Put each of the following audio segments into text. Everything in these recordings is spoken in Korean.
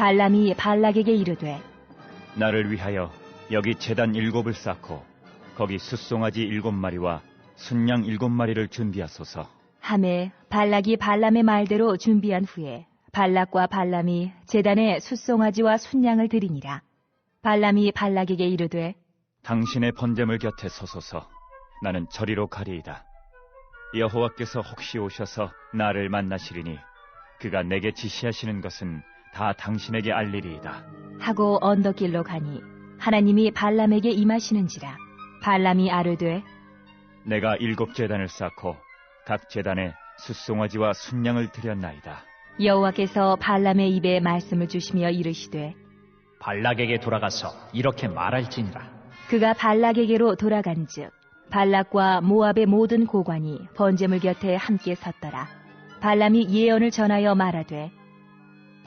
발람이 발락에게 이르되 나를 위하여 여기 재단 일곱을 쌓고 거기 숫송아지 일곱 마리와 순양 일곱 마리를 준비하소서. 함에 발락이 발람의 말대로 준비한 후에 발락과 발람이 제단에 숫송아지와 순양을 드리니라. 발람이 발락에게 이르되 당신의 번제물 곁에 서소서. 나는 저리로 가리이다. 여호와께서 혹시 오셔서 나를 만나시리니 그가 내게 지시하시는 것은 다 당신에게 알리리이다. 하고 언덕길로 가니 하나님이 발람에게 임하시는지라. 발람이 아르되 내가 일곱 재단을 쌓고 각 재단에 숫송아지와 순양을 드렸나이다. 여호와께서 발람의 입에 말씀을 주시며 이르시되 발락에게 돌아가서 이렇게 말할지니라. 그가 발락에게로 돌아간즉 발락과 모압의 모든 고관이 번제물 곁에 함께 섰더라. 발람이 예언을 전하여 말하되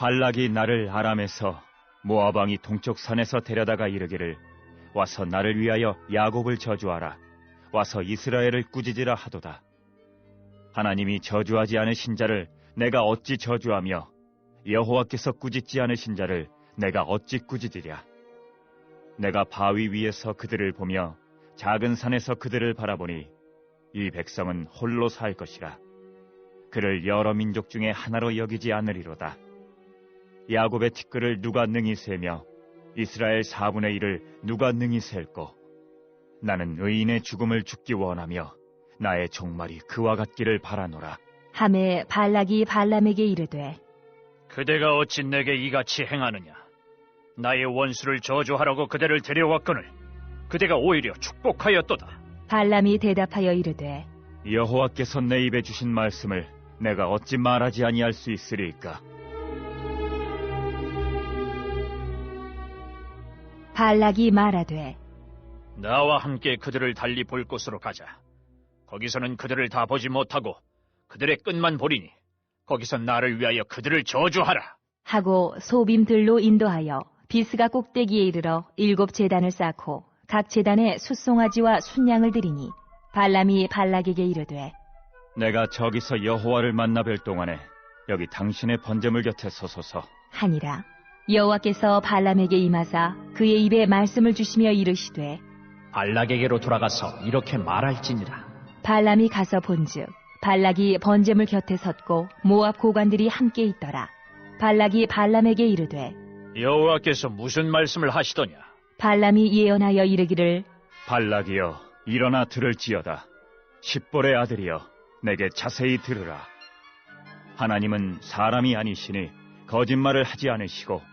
발락이 나를 아람에서 모압 왕이 동쪽 산에서 데려다가 이르기를 와서 나를 위하여 야곱을 저주하라. 와서 이스라엘을 꾸짖으라 하도다. 하나님이 저주하지 않으신 자를 내가 어찌 저주하며 여호와께서 꾸짖지 않으신 자를 내가 어찌 꾸짖으랴? 내가 바위 위에서 그들을 보며 작은 산에서 그들을 바라보니 이 백성은 홀로 살 것이라. 그를 여러 민족 중에 하나로 여기지 않으리로다 야곱의 티끌을 누가 능히 세며 이스라엘 4분의 1을 누가 능히 셀고 나는 의인의 죽음을 죽기 원하며 나의 종말이 그와 같기를 바라노라 함에 발락이 발람에게 이르되 그대가 어찌 내게 이같이 행하느냐? 나의 원수를 저주하라고 그대를 데려왔거늘 그대가 오히려 축복하였도다. 발람이 대답하여 이르되 여호와께서 내 입에 주신 말씀을 내가 어찌 말하지 아니할 수 있으리까 발락이 말하되 나와 함께 그들을 달리 볼 곳으로 가자. 거기서는 그들을 다 보지 못하고 그들의 끝만 보리니 거기서 나를 위하여 그들을 저주하라. 하고 소빔들로 인도하여 비스가 꼭대기에 이르러 일곱 재단을 쌓고 각 재단에 숫송아지와 순양을 드리니 발람이 발락에게 이르되 내가 저기서 여호와를 만나 뵐 동안에 여기 당신의 번제물 곁에 서소서 하니라 여호와께서 발람에게 임하사 그의 입에 말씀을 주시며 이르시되 발락에게로 돌아가서 이렇게 말할지니라. 발람이 가서 본즉 발락이 번제물 곁에 섰고 모압 고관들이 함께 있더라 발락이 발람에게 이르되 여호와께서 무슨 말씀을 하시더냐? 발람이 예언하여 이르기를 발락이여 일어나 들을지어다 십볼의 아들이여 내게 자세히 들으라 하나님은 사람이 아니시니 거짓말을 하지 않으시고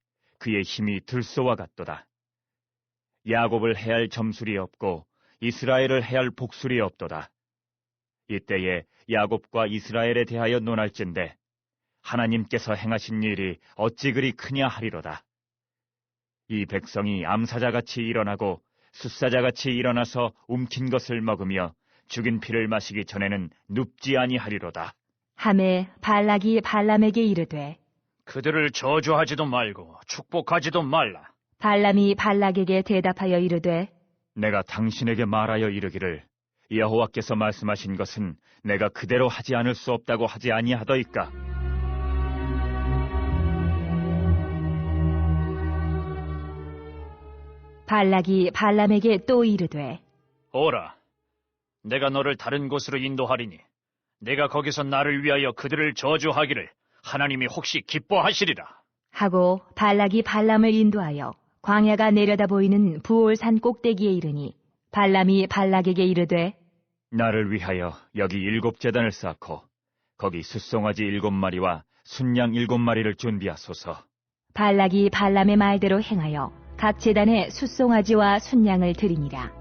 그의 힘이 들소와 같도다. 야곱을 해할 점술이 없고 이스라엘을 해할 복술이 없도다. 이때에 야곱과 이스라엘에 대하여 논할진대 하나님께서 행하신 일이 어찌 그리 크냐 하리로다. 이 백성이 암사자같이 일어나고 숫사자같이 일어나서 움킨 것을 먹으며 죽인 피를 마시기 전에는 눕지 아니하리로다. 함에 발락이 발람에게 이르되 그들을 저주하지도 말고 축복하지도 말라. 발람이 발락에게 대답하여 이르되 내가 당신에게 말하여 이르기를 여호와께서 말씀하신 것은 내가 그대로 하지 않을 수 없다고 하지 아니하더이까. 발락이 발람에게 또 이르되 오라, 내가 너를 다른 곳으로 인도하리니 내가 거기서 나를 위하여 그들을 저주하기를 하나님이 혹시 기뻐하시리라. 하고 발락이 발람을 인도하여 광야가 내려다 보이는 부올산 꼭대기에 이르니 발람이 발락에게 이르되 나를 위하여 여기 일곱 재단을 쌓고 거기 숫송아지 일곱 마리와 순양 일곱 마리를 준비하소서. 발락이 발람의 말대로 행하여 각 재단에 숫송아지와 순양을 드리니라.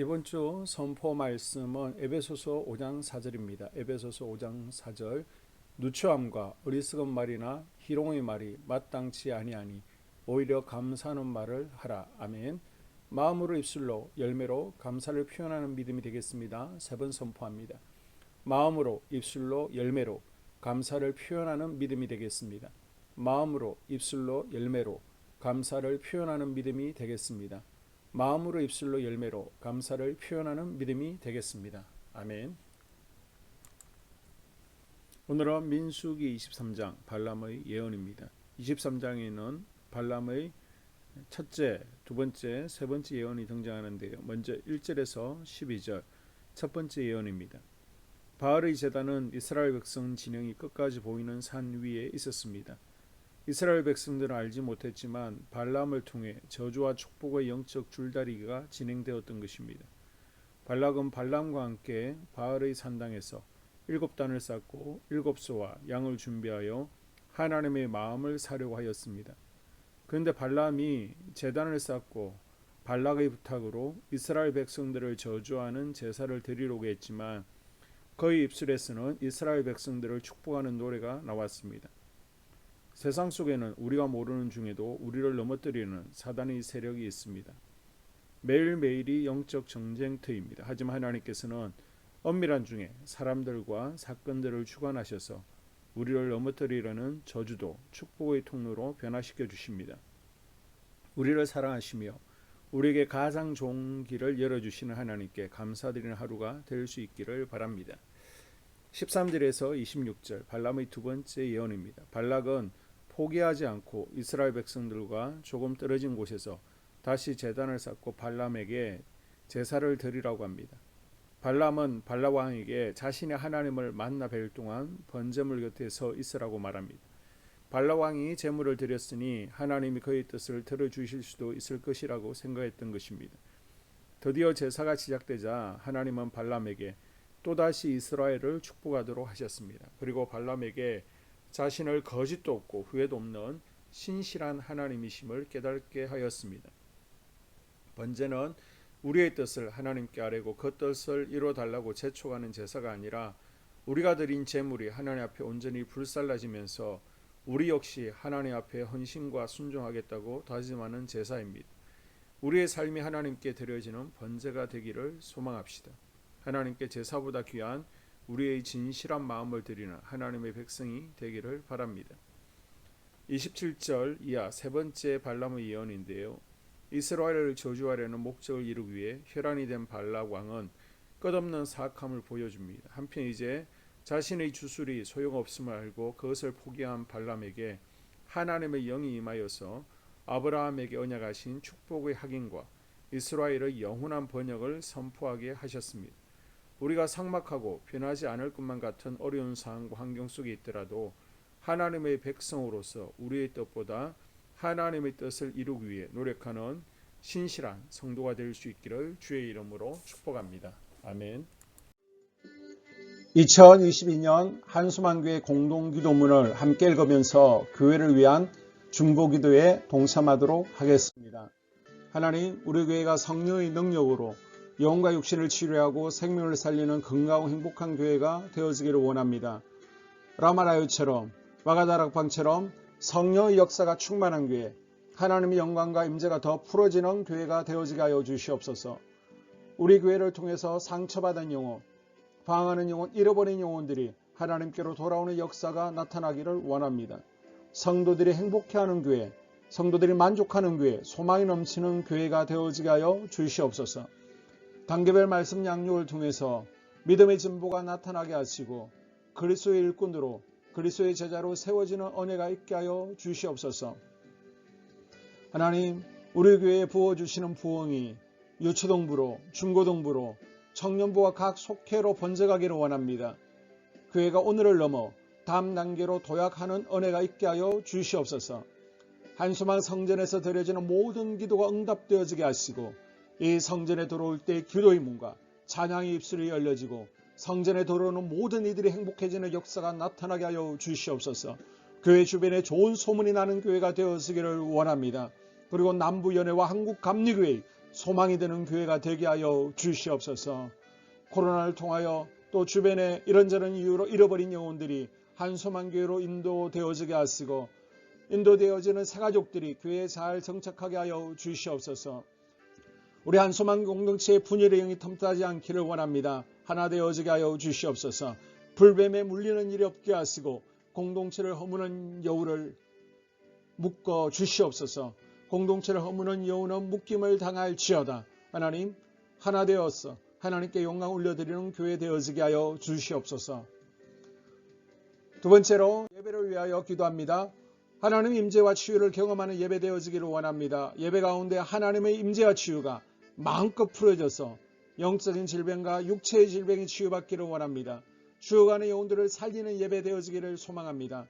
이번 주 선포 말씀은 에베소서 5장 4절입니다. 에베소서 5장 4절 누추함과 어리석은 말이나 희롱의 말이 마땅치 아니하니 오히려 감사하는 말을 하라. 아멘. 마음으로 입술로 열매로 감사를 표현하는 믿음이 되겠습니다. 세 번 선포합니다. 마음으로 입술로 열매로 감사를 표현하는 믿음이 되겠습니다. 마음으로 입술로 열매로 감사를 표현하는 믿음이 되겠습니다. 마음으로 입술로 열매로 감사를 표현하는 믿음이 되겠습니다. 아멘. 오늘은 민수기 23장 발람의 예언입니다. 23장에는 발람의 첫째, 두 번째, 세 번째 예언이 등장하는데요. 먼저 1절에서 12절 첫 번째 예언입니다. 바알의 제단은 이스라엘 백성 진영이 끝까지 보이는 산 위에 있었습니다. 이스라엘 백성들은 알지 못했지만 발람을 통해 저주와 축복의 영적 줄다리기가 진행되었던 것입니다. 발락은 발람과 함께 바알의 산당에서 일곱 단을 쌓고 일곱 소와 양을 준비하여 하나님의 마음을 사려고 하였습니다. 그런데 발람이 제단을 쌓고 발락의 부탁으로 이스라엘 백성들을 저주하는 제사를 드리려고 했지만 그의 입술에서는 이스라엘 백성들을 축복하는 노래가 나왔습니다. 세상 속에는 우리가 모르는 중에도 우리를 넘어뜨리는 사단의 세력이 있습니다. 매일매일이 영적 정쟁터입니다. 하지만 하나님께서는 엄밀한 중에 사람들과 사건들을 주관하셔서 우리를 넘어뜨리려는 저주도 축복의 통로로 변화시켜 주십니다. 우리를 사랑하시며 우리에게 가장 좋은 길을 열어주시는 하나님께 감사드리는 하루가 될 수 있기를 바랍니다. 13절에서 26절 발람의 두 번째 예언입니다. 발락은 포기하지 않고 이스라엘 백성들과 조금 떨어진 곳에서 다시 제단을 쌓고 발람에게 제사를 드리라고 합니다. 발람은 발라 왕에게 자신의 하나님을 만나 뵐 동안 번제물 곁에 서 있으라고 말합니다. 발라 왕이 제물을 드렸으니 하나님이 그의 뜻을 들어주실 수도 있을 것이라고 생각했던 것입니다. 드디어 제사가 시작되자 하나님은 발람에게 또다시 이스라엘을 축복하도록 하셨습니다. 그리고 발람에게 자신을 거짓도 없고 후회도 없는 신실한 하나님이심을 깨닫게 하였습니다. 번제는 우리의 뜻을 하나님께 아뢰고 그 뜻을 이루어 달라고 재촉하는 제사가 아니라 우리가 드린 제물이 하나님 앞에 온전히 불살라지면서 우리 역시 하나님 앞에 헌신과 순종하겠다고 다짐하는 제사입니다. 우리의 삶이 하나님께 드려지는 번제가 되기를 소망합시다. 하나님께 제사보다 귀한 우리의 진실한 마음을 드리는 하나님의 백성이 되기를 바랍니다. 27절 이하 세 번째 발람의 예언인데요. 이스라엘을 저주하려는 목적을 이루기 위해 혈안이 된 발락 왕은 끝없는 사악함을 보여줍니다. 한편 이제 자신의 주술이 소용없음을 알고 그것을 포기한 발람에게 하나님의 영이 임하여서 아브라함에게 언약하신 축복의 확인과 이스라엘의 영원한 번역을 선포하게 하셨습니다. 우리가 삭막하고 변하지 않을 것만 같은 어려운 상황과 환경 속에 있더라도 하나님의 백성으로서 우리의 뜻보다 하나님의 뜻을 이루기 위해 노력하는 신실한 성도가 될 수 있기를 주의 이름으로 축복합니다. 아멘. 2022년 한수만교회 공동기도문을 함께 읽으면서 교회를 위한 중보기도에 동참하도록 하겠습니다. 하나님, 우리 교회가 성령의 능력으로 영과 육신을 치료하고 생명을 살리는 건강하고 행복한 교회가 되어지기를 원합니다. 라마라요처럼 와가다락방처럼 성령의 역사가 충만한 교회, 하나님의 영광과 임재가 더 풀어지는 교회가 되어지게 하여 주시옵소서. 우리 교회를 통해서 상처받은 영혼, 방황하는 영혼, 잃어버린 영혼들이 하나님께로 돌아오는 역사가 나타나기를 원합니다. 성도들이 행복해하는 교회, 성도들이 만족하는 교회, 소망이 넘치는 교회가 되어지게 하여 주시옵소서. 단계별 말씀 양육을 통해서 믿음의 진보가 나타나게 하시고 그리스도의 일꾼으로 그리스도의 제자로 세워지는 은혜가 있게 하여 주시옵소서. 하나님, 우리 교회에 부어주시는 부흥이 유초동부로, 중고동부로, 청년부와 각 속회로 번져가기를 원합니다. 교회가 오늘을 넘어 다음 단계로 도약하는 은혜가 있게 하여 주시옵소서. 한수만 성전에서 드려지는 모든 기도가 응답되어지게 하시고 이 성전에 들어올 때 기도의 문과 찬양의 입술이 열려지고 성전에 들어오는 모든 이들이 행복해지는 역사가 나타나게 하여 주시옵소서. 교회 주변에 좋은 소문이 나는 교회가 되어지기를 원합니다. 그리고 남부연회와 한국감리교회 소망이 되는 교회가 되게 하여 주시옵소서. 코로나를 통하여 또 주변에 이런저런 이유로 잃어버린 영혼들이 한소만 교회로 인도되어지게 하시고 인도되어지는 새가족들이 교회에 잘 정착하게 하여 주시옵소서. 우리 한소만 공동체의 분열의 영이 텀타지 않기를 원합니다. 하나 되어지게 하여 주시옵소서. 불뱀에 물리는 일이 없게 하시고 공동체를 허무는 여우를 묶어 주시옵소서. 공동체를 허무는 여우는 묶임을 당할지어다. 하나님 하나 되어서 하나님께 영광 올려드리는 교회 되어지게 하여 주시옵소서. 두 번째로 예배를 위하여 기도합니다. 하나님 임재와 치유를 경험하는 예배 되어지기를 원합니다. 예배 가운데 하나님의 임재와 치유가 마음껏 풀어져서 영적인 질병과 육체의 질병이 치유받기를 원합니다. 주어가는 영혼들을 살리는 예배 되어지기를 소망합니다.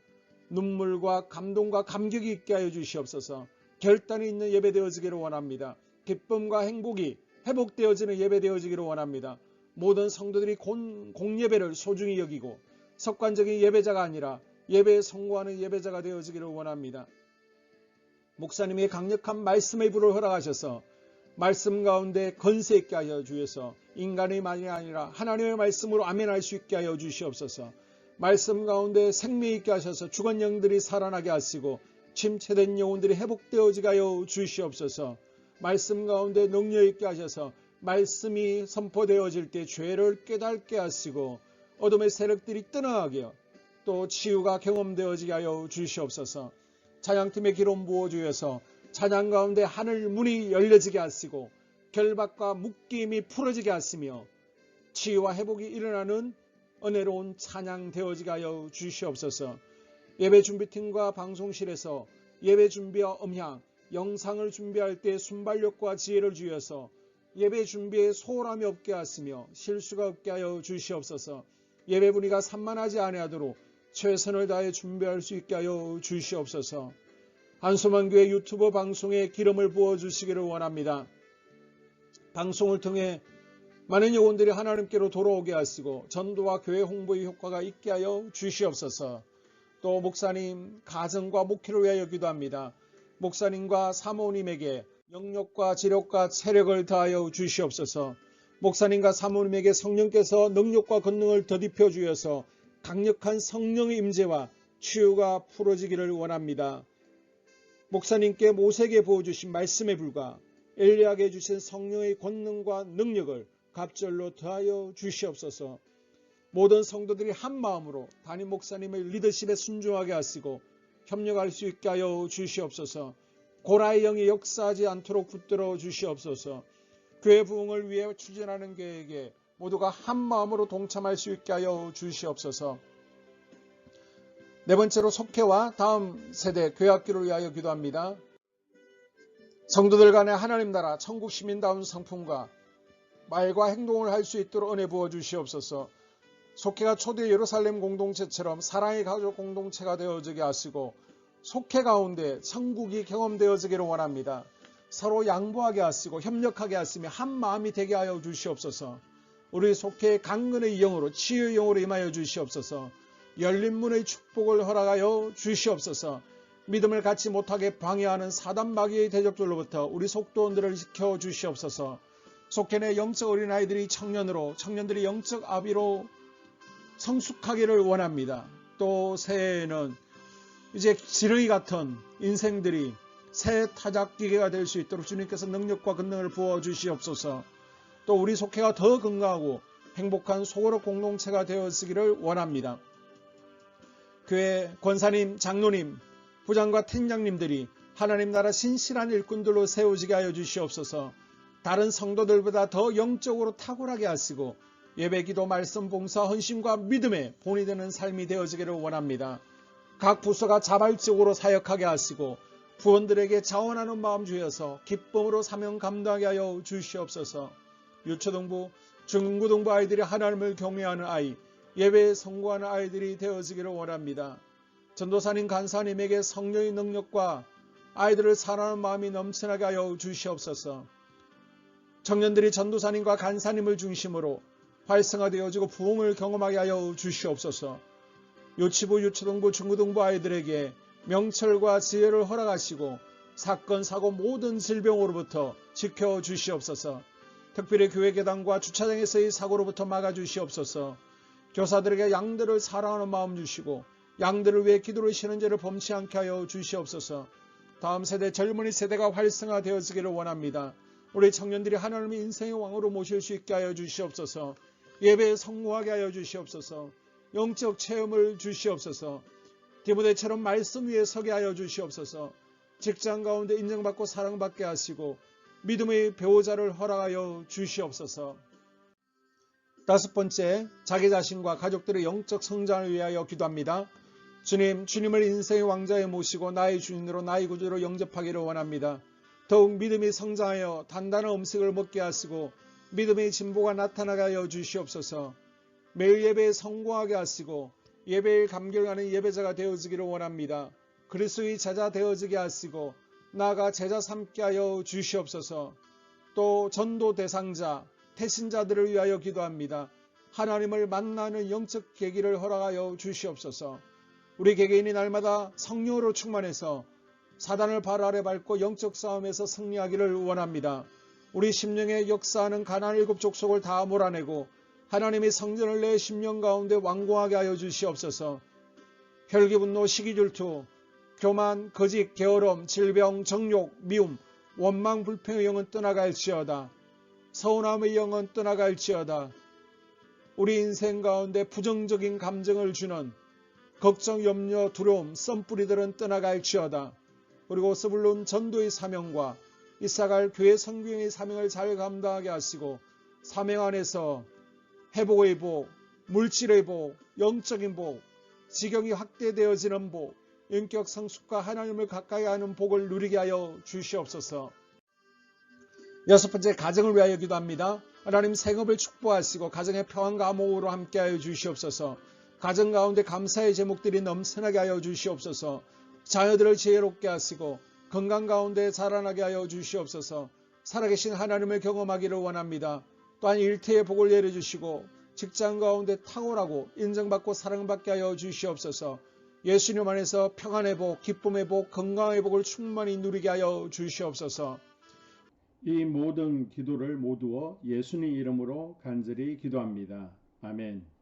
눈물과 감동과 감격이 있게 하여 주시옵소서. 결단이 있는 예배 되어지기를 원합니다. 기쁨과 행복이 회복되어지는 예배 되어지기를 원합니다. 모든 성도들이 공, 공예배를 소중히 여기고 석관적인 예배자가 아니라 예배에 성공하는 예배자가 되어지기를 원합니다. 목사님의 강력한 말씀의 불을 허락하셔서 말씀 가운데 건세 있게 하여 주셔서 인간의 말이 아니라 하나님의 말씀으로 아멘할 수 있게 하여 주시옵소서. 말씀 가운데 생명 있게 하셔서 죽은 영들이 살아나게 하시고 침체된 영혼들이 회복되어지게 하여 주시옵소서. 말씀 가운데 능력 있게 하셔서 말씀이 선포되어질 때 죄를 깨닫게 하시고 어둠의 세력들이 떠나가게 또 치유가 경험되어지게 하여 주시옵소서. 찬양팀의 기름 부어주셔서 찬양 가운데 하늘 문이 열려지게 하시고 결박과 묶임이 풀어지게 하시며 치유와 회복이 일어나는 은혜로운 찬양 되어지게 하여 주시옵소서. 예배 준비팀과 방송실에서 예배 준비와 음향, 영상을 준비할 때 순발력과 지혜를 주셔서 예배 준비에 소홀함이 없게 하시며 실수가 없게 하여 주시옵소서. 예배 분위기가 산만하지 아니하도록 최선을 다해 준비할 수 있게 하여 주시옵소서. 한소만교회 유튜브 방송에 기름을 부어 주시기를 원합니다. 방송을 통해 많은 영혼들이 하나님께로 돌아오게 하시고 전도와 교회 홍보의 효과가 있게 하여 주시옵소서. 또 목사님 가정과 목회를 위하여 기도합니다. 목사님과 사모님에게 영력과 지력과 체력을 다하여 주시옵소서. 목사님과 사모님에게 성령께서 능력과 권능을 더딥혀 주셔서 강력한 성령의 임재와 치유가 풀어지기를 원합니다. 목사님께 모세에게 부어주신 말씀에 불과 엘리야에게 주신 성령의 권능과 능력을 갑절로 더하여 주시옵소서. 모든 성도들이 한 마음으로 담임 목사님의 리더십에 순종하게 하시고 협력할 수 있게 하여 주시옵소서. 고라의 영이 역사하지 않도록 붙들어 주시옵소서. 교회 부흥을 위해 추진하는 계획에 모두가 한 마음으로 동참할 수 있게 하여 주시옵소서. 네 번째로 속회와 다음 세대 교회학교를 위하여 기도합니다. 성도들 간의 하나님 나라 천국 시민다운 성품과 말과 행동을 할 수 있도록 은혜 부어 주시옵소서. 속회가 초대 예루살렘 공동체처럼 사랑의 가족 공동체가 되어지게 하시고 속회 가운데 천국이 경험되어지기를 원합니다. 서로 양보하게 하시고 협력하게 하시며 한 마음이 되게 하여 주시옵소서. 우리 속회의 강건의 영으로 치유의 영으로 임하여 주시옵소서. 열린 문의 축복을 허락하여 주시옵소서. 믿음을 갖지 못하게 방해하는 사단 마귀의 대적들로부터 우리 속도원들을 지켜 주시옵소서. 속회 내 영적 어린아이들이 청년으로 청년들이 영적 아비로 성숙하기를 원합니다. 또 새해에는 이제 지렁이 같은 인생들이 새 타작기계가 될 수 있도록 주님께서 능력과 권능을 부어 주시옵소서. 또 우리 속회가 더 건강하고 행복한 소그룹 공동체가 되었기를 원합니다. 교회 권사님, 장로님, 부장과 팀장님들이 하나님 나라 신실한 일꾼들로 세우지게 하여 주시옵소서. 다른 성도들보다 더 영적으로 탁월하게 하시고 예배기도 말씀 봉사 헌신과 믿음에 본이 되는 삶이 되어지기를 원합니다. 각 부서가 자발적으로 사역하게 하시고 부원들에게 자원하는 마음 주여서 기쁨으로 사명 감당하게 하여 주시옵소서. 유초등부, 중고등부 아이들이 하나님을 경외하는 아이, 예배에 성공하는 아이들이 되어지기를 원합니다. 전도사님 간사님에게 성령의 능력과 아이들을 사랑하는 마음이 넘쳐나게 하여 주시옵소서. 청년들이 전도사님과 간사님을 중심으로 활성화되어지고 부흥을 경험하게 하여 주시옵소서. 유치부, 유초등부, 중고등부 아이들에게 명철과 지혜를 허락하시고 사건, 사고 모든 질병으로부터 지켜 주시옵소서. 특별히 교회 계단과 주차장에서의 사고로부터 막아 주시옵소서. 교사들에게 양들을 사랑하는 마음 주시고 양들을 위해 기도를 쉬는 죄를 범치 않게 하여 주시옵소서. 다음 세대 젊은이 세대가 활성화되어지기를 원합니다. 우리 청년들이 하나님의 인생의 왕으로 모실 수 있게 하여 주시옵소서. 예배에 성공하게 하여 주시옵소서. 영적 체험을 주시옵소서. 디모데처럼 말씀 위에 서게 하여 주시옵소서. 직장 가운데 인정받고 사랑받게 하시고 믿음의 배우자를 허락하여 주시옵소서. 다섯 번째, 자기 자신과 가족들의 영적 성장을 위하여 기도합니다. 주님, 주님을 인생의 왕자에 모시고 나의 주인으로 나의 구주로 영접하기를 원합니다. 더욱 믿음이 성장하여 단단한 음식을 먹게 하시고 믿음의 진보가 나타나게 하여 주시옵소서. 매일 예배에 성공하게 하시고 예배에 감격하는 예배자가 되어지기를 원합니다. 그리스도의 제자 되어지게 하시고 나아가 제자 삼게 하여 주시옵소서. 또 전도 대상자, 태신자들을 위하여 기도합니다. 하나님을 만나는 영적 계기를 허락하여 주시옵소서. 우리 개개인이 날마다 성령으로 충만해서 사단을 발 아래 밟고 영적 싸움에서 승리하기를 원합니다. 우리 심령에 역사하는 가난 일곱 족속을 다 몰아내고 하나님의 성전을 내 심령 가운데 완공하게 하여 주시옵소서. 혈기 분노 시기 질투 교만 거짓 게으름 질병 정욕 미움 원망 불평의 영은 떠나갈지어다. 서운함의 영은 떠나갈지어다. 우리 인생 가운데 부정적인 감정을 주는 걱정, 염려, 두려움, 썸뿌리들은 떠나갈지어다. 그리고 스불론 전도의 사명과 이사갈 교회 성경의 사명을 잘 감당하게 하시고 사명 안에서 회복의 복, 물질의 복, 영적인 복, 지경이 확대되어지는 복, 인격 성숙과 하나님을 가까이 하는 복을 누리게 하여 주시옵소서. 여섯 번째 가정을 위하여 기도합니다. 하나님 생업을 축복하시고 가정의 평안과 암호로 함께하여 주시옵소서. 가정 가운데 감사의 제목들이 넘쳐나게 하여 주시옵소서. 자녀들을 지혜롭게 하시고 건강 가운데 자라나게 하여 주시옵소서. 살아계신 하나님을 경험하기를 원합니다. 또한 일태의 복을 내려주시고 직장 가운데 탁월하고 인정받고 사랑받게 하여 주시옵소서. 예수님 안에서 평안의 복, 기쁨의 복, 건강의 복을 충만히 누리게 하여 주시옵소서. 이 모든 기도를 모두어 예수님 이름으로 간절히 기도합니다. 아멘.